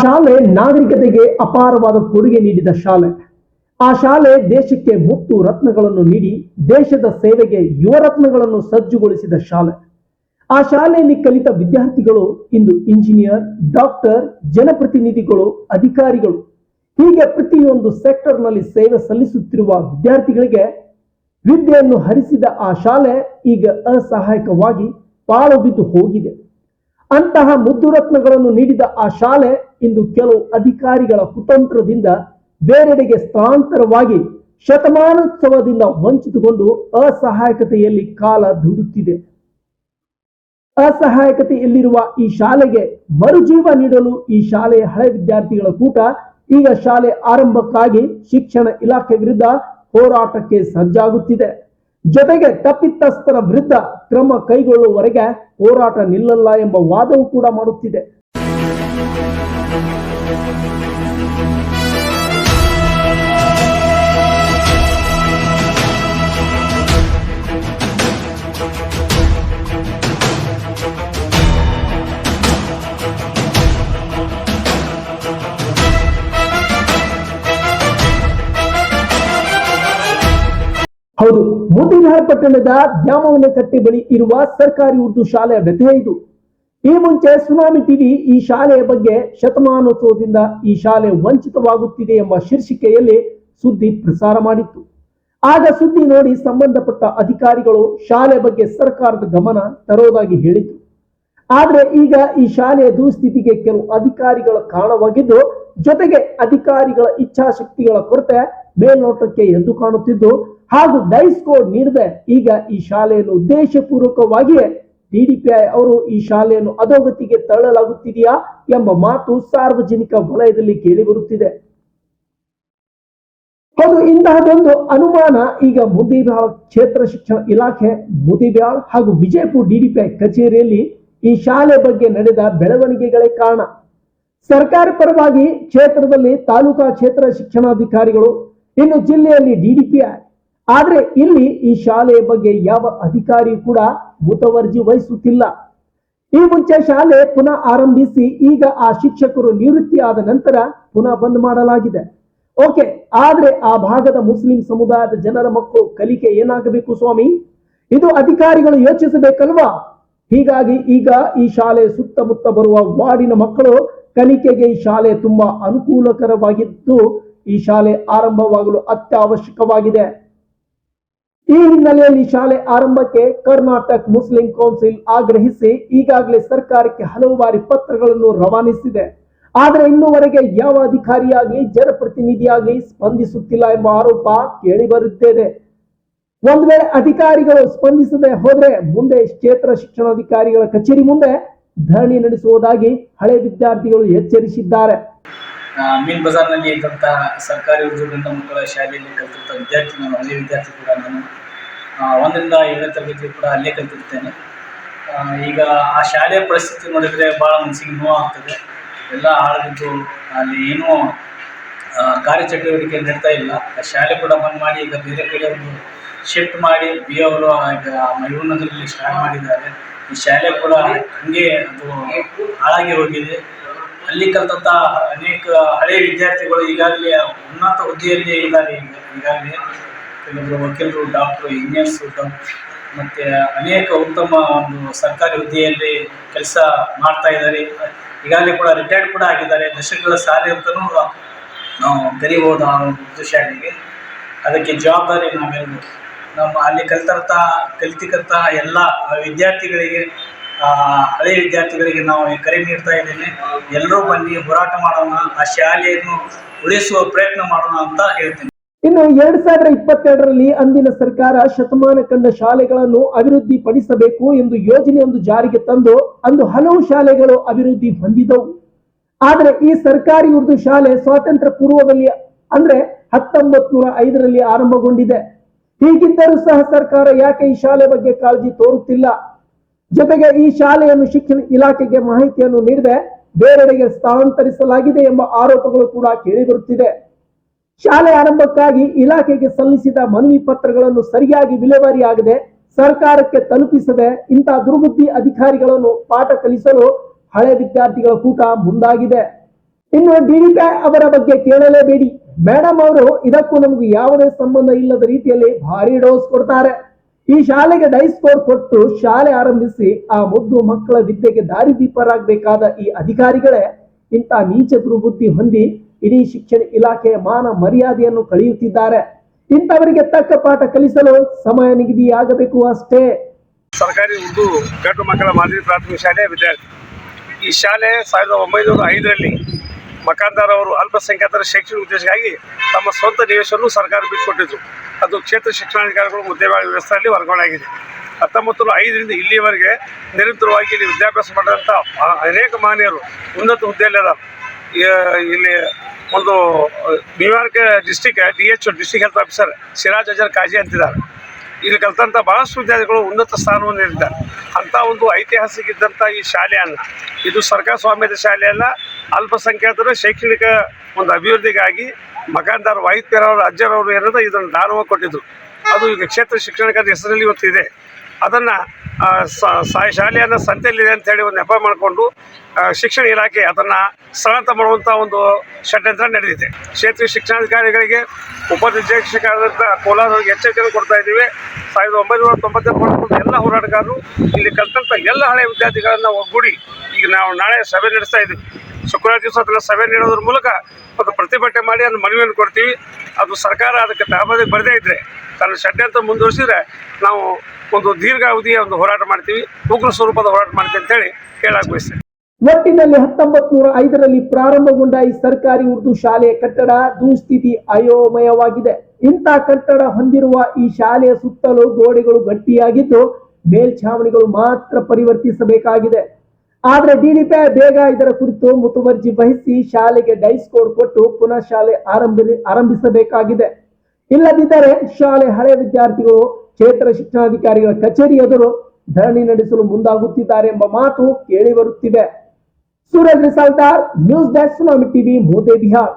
ಶಾಲೆ ನಾಗರಿಕತೆಗೆ ಅಪಾರವಾದ ಕೊಡುಗೆ ನೀಡಿದ ಶಾಲೆ. ಆ ಶಾಲೆ ದೇಶಕ್ಕೆ ಮುತ್ತು ರತ್ನಗಳನ್ನು ನೀಡಿ ದೇಶದ ಸೇವೆಗೆ ಯುವ ರತ್ನಗಳನ್ನು ಸಜ್ಜುಗೊಳಿಸಿದ ಶಾಲೆ. ಆ ಶಾಲೆಯಲ್ಲಿ ಕಲಿತ ವಿದ್ಯಾರ್ಥಿಗಳು ಇಂದು ಇಂಜಿನಿಯರ್, ಡಾಕ್ಟರ್, ಜನಪ್ರತಿನಿಧಿಗಳು, ಅಧಿಕಾರಿಗಳು. ಹೀಗೆ ಪ್ರತಿಯೊಂದು ಸೆಕ್ಟರ್ನಲ್ಲಿ ಸೇವೆ ಸಲ್ಲಿಸುತ್ತಿರುವ ವಿದ್ಯಾರ್ಥಿಗಳಿಗೆ ವಿದ್ಯೆಯನ್ನು ಹರಿಸಿದ ಆ ಶಾಲೆ ಈಗ ಅಸಹಾಯಕವಾಗಿ ಪಾಳು ಬಿದ್ದು ಹೋಗಿದೆ. ಅಂತಹ ಮುದ್ದುರತ್ನಗಳನ್ನು ನೀಡಿದ ಆ ಶಾಲೆ ಇಂದು ಕೆಲವು ಅಧಿಕಾರಿಗಳ ಕುತಂತ್ರದಿಂದ ಬೇರೆಡೆಗೆ ಸ್ಥಳಾಂತರವಾಗಿ ಶತಮಾನೋತ್ಸವದಿಂದ ವಂಚಿತಗೊಂಡು ಅಸಹಾಯಕತೆಯಲ್ಲಿ ಕಾಲ ದುಡುತ್ತಿದೆ. ಅಸಹಾಯಕತೆಯಲ್ಲಿರುವ ಈ ಶಾಲೆಗೆ ಮರುಜೀವ ನೀಡಲು ಈ ಶಾಲೆಯ ಹಳೆ ವಿದ್ಯಾರ್ಥಿಗಳ ಕೂಟ, ಈಗ ಶಾಲೆ ಆರಂಭಕ್ಕಾಗಿ ಶಿಕ್ಷಣ ಇಲಾಖೆ ವಿರುದ್ಧ ಹೋರಾಟಕ್ಕೆ ಸಜ್ಜಾಗುತ್ತಿದೆ. ಜೊತೆಗೆ ತಪ್ಪಿತಸ್ಥರ ವಿರುದ್ಧ ಕ್ರಮ ಕೈಗೊಳ್ಳುವವರೆಗೆ ಹೋರಾಟ ನಿಲ್ಲಲ್ಲ ಎಂಬ ವಾದವು ಕೂಡ ಮಾಡುತ್ತಿದೆ. ಹೌದು. ಮುದಿನಹರ್ ಪಟ್ಟಣದ ದ್ಯಾಮವನ ಕಟ್ಟೆ ಬಳಿ ಇರುವ ಸರ್ಕಾರಿ ಉರ್ದು ಶಾಲೆಯ ವ್ಯಥೆ ಇದು. ಈ ಮುಂಚೆ ಸುನಾಮಿ ಟಿವಿ ಈ ಶಾಲೆಯ ಬಗ್ಗೆ ಶತಮಾನೋತ್ಸವದಿಂದ ಈ ಶಾಲೆ ವಂಚಿತವಾಗುತ್ತಿದೆ ಎಂಬ ಶೀರ್ಷಿಕೆಯಲ್ಲಿ ಸುದ್ದಿ ಪ್ರಸಾರ ಮಾಡಿತ್ತು. ಆಗ ಸುದ್ದಿ ನೋಡಿ ಸಂಬಂಧಪಟ್ಟ ಅಧಿಕಾರಿಗಳು ಶಾಲೆ ಬಗ್ಗೆ ಸರ್ಕಾರದ ಗಮನ ತರೋದಾಗಿ ಹೇಳಿತು. ಆದ್ರೆ ಈಗ ಈ ಶಾಲೆಯ ದುಸ್ಥಿತಿಗೆ ಕೆಲವು ಅಧಿಕಾರಿಗಳ ಕಾರಣವಾಗಿದ್ದು, ಜೊತೆಗೆ ಅಧಿಕಾರಿಗಳ ಇಚ್ಛಾಶಕ್ತಿಗಳ ಕೊರತೆ ಮೇಲ್ನೋಟಕ್ಕೆ ಎದ್ದು ಕಾಣುತ್ತಿದ್ದು ಹಾಗೂ ಡೈಸ್ ಕೋಡ್ ನೀಡದೆ. ಈಗ ಈ ಶಾಲೆಯನ್ನು ಉದ್ದೇಶಪೂರ್ವಕವಾಗಿಯೇ ಡಿಡಿಪಿಐ ಅವರು ಈ ಶಾಲೆಯನ್ನು ಅಧೋಗತಿಗೆ ತಳ್ಳಲಾಗುತ್ತಿದೆಯಾ ಎಂಬ ಮಾತು ಸಾರ್ವಜನಿಕ ವಲಯದಲ್ಲಿ ಕೇಳಿಬರುತ್ತಿದೆ ಅದು ಇಂತಹದೊಂದು ಅನುಮಾನ ಈಗ ಮುದಿಬ್ಯಾಳ್ ಕ್ಷೇತ್ರ ಶಿಕ್ಷಣ ಇಲಾಖೆ, ಮುದಿಬ್ಯಾಳ್ ಹಾಗೂ ವಿಜಯಪುರ ಡಿಡಿಪಿಐ ಕಚೇರಿಯಲ್ಲಿ ಈ ಶಾಲೆ ಬಗ್ಗೆ ನಡೆದ ಬೆಳವಣಿಗೆಗಳೇ ಕಾರಣ. ಸರ್ಕಾರ ಪರವಾಗಿ ಕ್ಷೇತ್ರದಲ್ಲಿ ತಾಲೂಕಾ ಕ್ಷೇತ್ರ ಶಿಕ್ಷಣಾಧಿಕಾರಿಗಳು, ಇನ್ನು ಜಿಲ್ಲೆಯಲ್ಲಿ ಡಿಡಿಪಿಐ ಆದ್ರೆ ಇಲ್ಲಿ ಈ ಶಾಲೆಯ ಬಗ್ಗೆ ಯಾವ ಅಧಿಕಾರಿ ಕೂಡ ಮುತವರ್ಜಿ ವಹಿಸುತ್ತಿಲ್ಲ. ಈ ಮುಂಚೆ ಶಾಲೆ ಪುನಃ ಆರಂಭಿಸಿ ಈಗ ಆ ಶಿಕ್ಷಕರು ನಿವೃತ್ತಿ ಆದ ನಂತರ ಪುನಃ ಬಂದ್ ಮಾಡಲಾಗಿದೆ. ಓಕೆ, ಆದ್ರೆ ಆ ಭಾಗದ ಮುಸ್ಲಿಂ ಸಮುದಾಯದ ಜನರ ಮಕ್ಕಳು ಕಲಿಕೆ ಏನಾಗಬೇಕು ಸ್ವಾಮಿ? ಇದು ಅಧಿಕಾರಿಗಳು ಯೋಚಿಸಬೇಕಲ್ವಾ? ಹೀಗಾಗಿ ಈಗ ಈ ಶಾಲೆ ಸುತ್ತಮುತ್ತ ಬರುವ ವಾರ್ಡಿನ ಮಕ್ಕಳು ಕಲಿಕೆಗೆ ಈ ಶಾಲೆ ತುಂಬಾ ಅನುಕೂಲಕರವಾಗಿದ್ದು ಈ ಶಾಲೆ ಆರಂಭವಾಗಲು ಅತ್ಯವಶ್ಯಕವಾಗಿದೆ. ಈ ಹಿನ್ನೆಲೆಯಲ್ಲಿ ಶಾಲೆ ಆರಂಭಕ್ಕೆ ಕರ್ನಾಟಕ ಮುಸ್ಲಿಂ ಕೌನ್ಸಿಲ್ ಆಗ್ರಹಿಸಿ ಈಗಾಗಲೇ ಸರ್ಕಾರಕ್ಕೆ ಹಲವು ಬಾರಿ ಪತ್ರಗಳನ್ನು ರವಾನಿಸಿದೆ. ಆದರೆ ಇನ್ನುವರೆಗೆ ಯಾವ ಅಧಿಕಾರಿಯಾಗಲಿ ಜನಪ್ರತಿನಿಧಿಯಾಗಲಿ ಸ್ಪಂದಿಸುತ್ತಿಲ್ಲ ಎಂಬ ಆರೋಪ ಕೇಳಿ ಬರುತ್ತಿದೆ. ಒಂದ್ ವೇಳೆ ಅಧಿಕಾರಿಗಳು ಸ್ಪಂದಿಸದೆ ಹೋದ್ರೆ ಮುಂದೆ ಕ್ಷೇತ್ರ ಶಿಕ್ಷಣಾಧಿಕಾರಿಗಳ ಕಚೇರಿ ಮುಂದೆ ಧರಣಿ ನಡೆಸುವುದಾಗಿ ಹಳೆ ವಿದ್ಯಾರ್ಥಿಗಳು ಎಚ್ಚರಿಸಿದ್ದಾರೆ. ಮೀನ್ ಬಜಾರ್ನಲ್ಲಿ ಇದ್ದಂತಹ ಸರ್ಕಾರಿ ಉದ್ಯೋಗದಿಂದ ಮಕ್ಕಳ ಶಾಲೆಯಲ್ಲಿ ಕಲಿತಿರ್ತ ವಿದ್ಯಾರ್ಥಿ ನಾನು ಅಲ್ಲಿ ವಿದ್ಯಾರ್ಥಿ ಕೂಡ ನಾನು ಒಂದರಿಂದ ಏಳನೇ ತರಗತಿ ಕೂಡ ಅಲ್ಲೇ ಕಲಿತಿರ್ತೇನೆ. ಈಗ ಆ ಶಾಲೆಯ ಪರಿಸ್ಥಿತಿ ನೋಡಿದರೆ ಭಾಳ ಮನಸ್ಸಿಗೆ ನೋವು ಆಗ್ತದೆ ಎಲ್ಲ ಹಾಳಾಗಿದ್ದು ಅಲ್ಲಿ ಏನೂ ಕಾರ್ಯ ಕಾರ್ಯಚಟುವಟಿಕೆ ನಡೀತಾ ಇಲ್ಲ. ಶಾಲೆ ಕೂಡ ಬಂದ್ ಮಾಡಿ ಈಗ ಬೇರೆ ಕಡೆ ಒಂದು ಶಿಫ್ಟ್ ಮಾಡಿ ಬಿ ಅವರು ಈಗ ಮೈಬೂರ್ನಗರಲ್ಲಿ ಸ್ಟಾರ್ಟ್ ಮಾಡಿದ್ದಾರೆ. ಈ ಶಾಲೆ ಕೂಡ ಹಂಗೆ ಅದು ಹಾಳಾಗಿ ಹೋಗಿದೆ. ಅಲ್ಲಿ ಕಲ್ತಂತ ಅನೇಕ ಹಳೆ ವಿದ್ಯಾರ್ಥಿಗಳು ಈಗಾಗಲೇ ಉನ್ನತ ಹುದ್ದೆಯಲ್ಲಿ ಇದ್ದಾರೆ. ಈಗ ಈಗಾಗಲೇ ಕೆಲವರು ವಕೀಲರು, ಡಾಕ್ಟ್ರು, ಇಂಜಿನಿಯರ್ಸ್ ಮತ್ತೆ ಅನೇಕ ಉತ್ತಮ ಒಂದು ಸರ್ಕಾರಿ ಹುದ್ದೆಯಲ್ಲಿ ಕೆಲಸ ಮಾಡ್ತಾ ಇದ್ದಾರೆ. ಈಗಾಗಲೇ ಕೂಡ ರಿಟೈರ್ಡ್ ಕೂಡ ಆಗಿದ್ದಾರೆ. ದಶಕಗಳ ಸಾಲಿ ಅಂತಲೂ ನಾವು ಕರಿಬಹುದು ಆ ಒಂದು ಶಾಲೆಗೆ ಅದಕ್ಕೆ ಜವಾಬ್ದಾರಿ ನಾವೆಲ್ಲರೂ. ನಮ್ಮ ಅಲ್ಲಿ ಕಲಿತಂಥ ಕಲ್ತಿಕ್ಕಂತಹ ಎಲ್ಲ ವಿದ್ಯಾರ್ಥಿಗಳಿಗೆ ಹಳೆಯ ವಿದ್ಯಾರ್ಥಿಗಳಿಗೆ ನಾವು ಕರೆ ನೀಡ್ತಾ ಇದ್ದೇನೆ. ಎಲ್ಲರೂ ಬನ್ನಿ, ಹೋರಾಟ ಮಾಡೋಣ, ಆ ಶಾಲೆಯನ್ನು ಉಳಿಸುವ ಪ್ರಯತ್ನ ಮಾಡೋಣ ಅಂತ ಹೇಳ್ತೀನಿ. ಇನ್ನು ಎರಡ್ ಸಾವಿರದ ಇಪ್ಪತ್ತೆರಡರಲ್ಲಿ ಅಂದಿನ ಸರ್ಕಾರ ಶತಮಾನ ಕಂಡ ಶಾಲೆಗಳನ್ನು ಅಭಿವೃದ್ಧಿ ಪಡಿಸಬೇಕು ಎಂದು ಯೋಜನೆಯೊಂದು ಜಾರಿಗೆ ತಂದು ಅಂದು ಹಲವು ಶಾಲೆಗಳು ಅಭಿವೃದ್ಧಿ ಹೊಂದಿದವು. ಆದರೆ ಈ ಸರ್ಕಾರಿ ಉರ್ದು ಶಾಲೆ ಸ್ವಾತಂತ್ರ್ಯ ಪೂರ್ವದಲ್ಲಿ ಅಂದ್ರೆ ಹತ್ತೊಂಬತ್ ನೂರ ಐದರಲ್ಲಿ ಆರಂಭಗೊಂಡಿದೆ. ಹೀಗಿದ್ದರೂ ಸಹ ಸರ್ಕಾರ ಯಾಕೆ ಈ ಶಾಲೆ ಬಗ್ಗೆ ಕಾಳಜಿ ತೋರುತ್ತಿಲ್ಲ? ಜೊತೆಗೆ ಈ ಶಾಲೆಯನ್ನು ಶಿಕ್ಷಣ ಇಲಾಖೆಗೆ ಮಾಹಿತಿಯನ್ನು ನೀಡದೆ ಬೇರೆಡೆಗೆ ಸ್ಥಳಾಂತರಿಸಲಾಗಿದೆ ಎಂಬ ಆರೋಪಗಳು ಕೂಡ ಕೇಳಿಬರುತ್ತಿದೆ. ಶಾಲೆ ಆರಂಭಕ್ಕಾಗಿ ಇಲಾಖೆಗೆ ಸಲ್ಲಿಸಿದ ಮನವಿ ಪತ್ರಗಳನ್ನು ಸರಿಯಾಗಿ ವಿಲೇವಾರಿಯಾಗದೆ ಸರ್ಕಾರಕ್ಕೆ ತಲುಪಿಸದೆ ಇಂತಹ ದುರ್ಬುದ್ಧಿ ಅಧಿಕಾರಿಗಳನ್ನು ಪಾಠ ಕಲಿಸಲು ಹಳೆ ವಿದ್ಯಾರ್ಥಿಗಳ ಕೂಟ ಮುಂದಾಗಿದೆ. ಇನ್ನು ಡಿಡಿಪಿ ಅವರ ಬಗ್ಗೆ ಕೇಳಲೇಬೇಡಿ. ಮೇಡಮ್ ಅವರು ಇದಕ್ಕೂ ನಮಗೂ ಯಾವುದೇ ಸಂಬಂಧ ಇಲ್ಲದ ರೀತಿಯಲ್ಲಿ ಭಾರಿ ಡೋಸ್ ಕೊಡ್ತಾರೆ. ಈ ಶಾಲೆಗೆ ಡೈಸ್ ಕೋಡ್ ಕೊಟ್ಟು ಶಾಲೆ ಆರಂಭಿಸಿ ಆ ಮುದ್ದು ಮಕ್ಕಳ ವಿದ್ಯೆಗೆ ದಾರಿದೀಪರಾಗಬೇಕಾದ ಈ ಅಧಿಕಾರಿಗಳೇ ಇಂಥ ನೀಚ ದುರ್ಬುದ್ಧಿ ಹೊಂದಿ ಇಡೀ ಶಿಕ್ಷಣ ಇಲಾಖೆಯ ಮಾನ ಮರ್ಯಾದೆಯನ್ನು ಕಳೆಯುತ್ತಿದ್ದಾರೆ. ಇಂಥವರಿಗೆ ತಕ್ಕ ಪಾಠ ಕಲಿಸಲು ಸಮಯ ನಿಗದಿಯಾಗಬೇಕು ಅಷ್ಟೇ. ಸರ್ಕಾರಿ ಉರ್ದು ಗಂಡು ಮಕ್ಕಳ ಮಾದರಿ ಪ್ರಾಥಮಿಕ ಶಾಲೆ ವಿದ್ಯಾರ್ಥಿ. ಈ ಶಾಲೆ ಸಾವಿರದ ಒಂಬೈನೂರ ಐದರಲ್ಲಿ ಮಕಾಂದಾರ್ ಅವರು ಅಲ್ಪಸಂಖ್ಯಾತರ ಶೈಕ್ಷಣಿಕ ಉದ್ದೇಶಕ್ಕಾಗಿ ತಮ್ಮ ಸ್ವಂತ ನಿವೇಶವನ್ನು ಸರ್ಕಾರ ಬಿಟ್ಟುಕೊಟ್ಟಿದ್ರು ಅದು ಕ್ಷೇತ್ರ ಶಿಕ್ಷಣಾಧಿಕಾರಿಗಳು ಮುದ್ದೆಮಾಡಿ ವ್ಯವಸ್ಥೆಯಲ್ಲಿ ವರ್ಗಾವಣೆ ಆಗಿದೆ. ಹತ್ತೊಂಬತ್ತು ನೂರ ಐದರಿಂದ ಇಲ್ಲಿವರೆಗೆ ನಿರಂತರವಾಗಿ ಇಲ್ಲಿ ವಿದ್ಯಾಭ್ಯಾಸ ಮಾಡಿದಂಥ ಅನೇಕ ಮಾನ್ಯರು ಉನ್ನತ ಹುದ್ದೆಯಲ್ಲಿ ಇಲ್ಲಿ ಒಂದು New York district D H district health officer Siraj Azhar Qazi ಅಂತಿದ್ದಾರೆ. ಇಲ್ಲಿ ಕಲ್ತಂಥ ಬಹಳಷ್ಟು ವಿದ್ಯಾರ್ಥಿಗಳು ಉನ್ನತ ಸ್ಥಾನವನ್ನು ನೀಡಿದ್ದಾರೆ. ಅಂಥ ಒಂದು ಐತಿಹಾಸಿಕ ಇದ್ದಂಥ ಈ ಶಾಲೆಯನ್ನು, ಇದು ಸರ್ಕಾರ ಸ್ವಾಮ್ಯದ ಶಾಲೆಯಲ್ಲ, ಅಲ್ಪಸಂಖ್ಯಾತರ ಶೈಕ್ಷಣಿಕ ಒಂದು ಅಭಿವೃದ್ಧಿಗಾಗಿ ಮಕಾಂದಾರ್ ವಾಯುತ್ಯರವರು ಅಜ್ಜರವರು ಏನಂದ್ರೆ ಇದನ್ನು ದಾನವ ಕೊಟ್ಟಿದ್ರು. ಅದು ಈಗ ಕ್ಷೇತ್ರ ಶಿಕ್ಷಣಕ್ಕೆ ಹೆಸರಲ್ಲಿ ಇವತ್ತು ಇದೆ. ಅದನ್ನು ಶಾಲೆಯನ್ನು ಸಂತೆಯಲ್ಲಿದೆ ಅಂತೇಳಿ ಒಂದು ನೆಪ ಮಾಡಿಕೊಂಡು ಶಿಕ್ಷಣ ಇಲಾಖೆ ಅದನ್ನು ಸ್ಥಳಾಂತರ ಮಾಡುವಂಥ ಒಂದು ಷಡ್ಯಂತ್ರ ನಡೆದಿದೆ. ಕ್ಷೇತ್ರ ಶಿಕ್ಷಣಾಧಿಕಾರಿಗಳಿಗೆ ಉಪನಿರ್ದೇಶಕರಾದಂಥ ಕೋಲಾರವರಿಗೆ ಎಚ್ಚರಿಕೆಯನ್ನು ಕೊಡ್ತಾ ಇದ್ದೀವಿ. ಸಾವಿರದ ಒಂಬೈನೂರ ತೊಂಬತ್ತೆರಡು ಎಲ್ಲ ಹೋರಾಟಗಾರರು, ಇಲ್ಲಿ ಕಲ್ತಂಥ ಎಲ್ಲ ಹಳೆಯ ವಿದ್ಯಾರ್ಥಿಗಳನ್ನು ಒಗ್ಗೂಡಿ ಈಗ ನಾವು ನಾಳೆ ಸಭೆ ನಡೆಸ್ತಾ ಇದ್ದೀವಿ. ಶುಕ್ರವಾರ ದಿವಸ ಅದನ್ನು ಸಭೆ ನೀಡೋದ್ರ ಮೂಲಕ ಒಂದು ಪ್ರತಿಭಟನೆ ಮಾಡಿ ಅದನ್ನು ಮನವಿಯನ್ನು ಕೊಡ್ತೀವಿ. ಅದು ಸರ್ಕಾರ ಅದಕ್ಕೆ ತಹಬದಿಗೆ ಬರದೇ ಇದ್ದರೆ ತನ್ನ ಷಡ್ಯಂತ್ರ ಮುಂದುವರಿಸಿದ್ರೆ ನಾವು ಒಂದು ದೀರ್ಘಾವಧಿಯ ಒಂದು ಹೋರಾಟ ಮಾಡ್ತೀವಿ. ಉಗ್ರ ಸ್ವರೂಪದ ಹೋರಾಟ ಮಾಡ್ತೀವಿ ಅಂತೇಳಿ ಹೇಳಕ್ ಬಯಸ್ತೇನೆ. ಒಟ್ಟಿನಲ್ಲಿ ಹತ್ತೊಂಬತ್ ನೂರ ಐದರಲ್ಲಿ ಪ್ರಾರಂಭಗೊಂಡ ಈ ಸರ್ಕಾರಿ ಉರ್ದು ಶಾಲೆಯ ಕಟ್ಟಡ ದುಸ್ಥಿತಿ ಅಯೋಮಯವಾಗಿದೆ. ಇಂಥ ಕಟ್ಟಡ ಹೊಂದಿರುವ ಈ ಶಾಲೆಯ ಸುತ್ತಲೂ ಗೋಡೆಗಳು ಗಟ್ಟಿಯಾಗಿದ್ದು ಮೇಲ್ಛಾವಣಿಗಳು ಮಾತ್ರ ಪರಿವರ್ತಿಸಬೇಕಾಗಿದೆ. ಆದ್ರೆ ಡಿಡಿಪಿ ಬೇಗ ಇದರ ಕುರಿತು ಮುತುವರ್ಜಿ ವಹಿಸಿ ಶಾಲೆಗೆ ಡೈಸ್ ಕೋಡ್ ಕೊಟ್ಟು ಪುನಃ ಶಾಲೆ ಆರಂಭ ಆರಂಭಿಸಬೇಕಾಗಿದೆ. ಇಲ್ಲದಿದ್ದರೆ ಶಾಲೆ ಹಳೆ ವಿದ್ಯಾರ್ಥಿಗಳು, ಕ್ಷೇತ್ರ ಶಿಕ್ಷಣಾಧಿಕಾರಿಗಳ ಕಚೇರಿ ಎದುರು ಧರಣಿ ನಡೆಸಲು ಮುಂದಾಗುತ್ತಿದ್ದಾರೆ ಎಂಬ ಮಾತು ಕೇಳಿ ಬರುತ್ತಿವೆ Suraj Risaldar news desk tsunami TV Modi Bihar